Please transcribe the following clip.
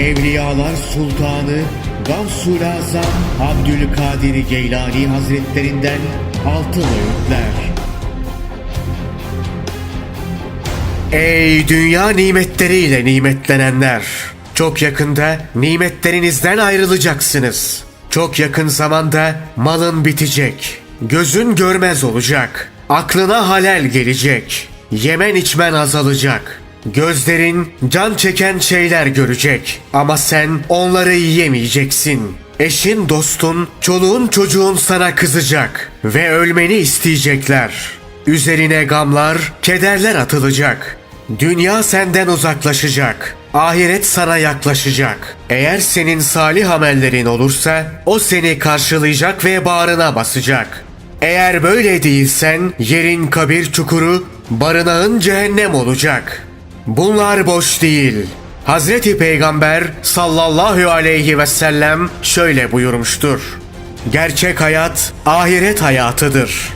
Evliyalar Sultanı Gavsul Azam Abdülkadir Geylani Hazretlerinden Altın Öğütler Ey dünya nimetleriyle nimetlenenler! Çok yakında nimetlerinizden ayrılacaksınız. Çok yakın zamanda malın bitecek. Gözün görmez olacak. Aklına halel gelecek. Yemen içmen azalacak. Gözlerin can çeken şeyler görecek. Ama sen onları yiyemeyeceksin. Eşin, dostun, çoluğun, çocuğun sana kızacak ve ölmeni isteyecekler. Üzerine gamlar, kederler atılacak. Dünya senden uzaklaşacak. Ahiret sana yaklaşacak. Eğer senin salih amellerin olursa o seni karşılayacak ve bağrına basacak. Eğer böyle değilsen yerin kabir çukuru, barınağın cehennem olacak. Bunlar boş değil. Hazreti Peygamber sallallahu aleyhi ve sellem şöyle buyurmuştur. Gerçek hayat ahiret hayatıdır.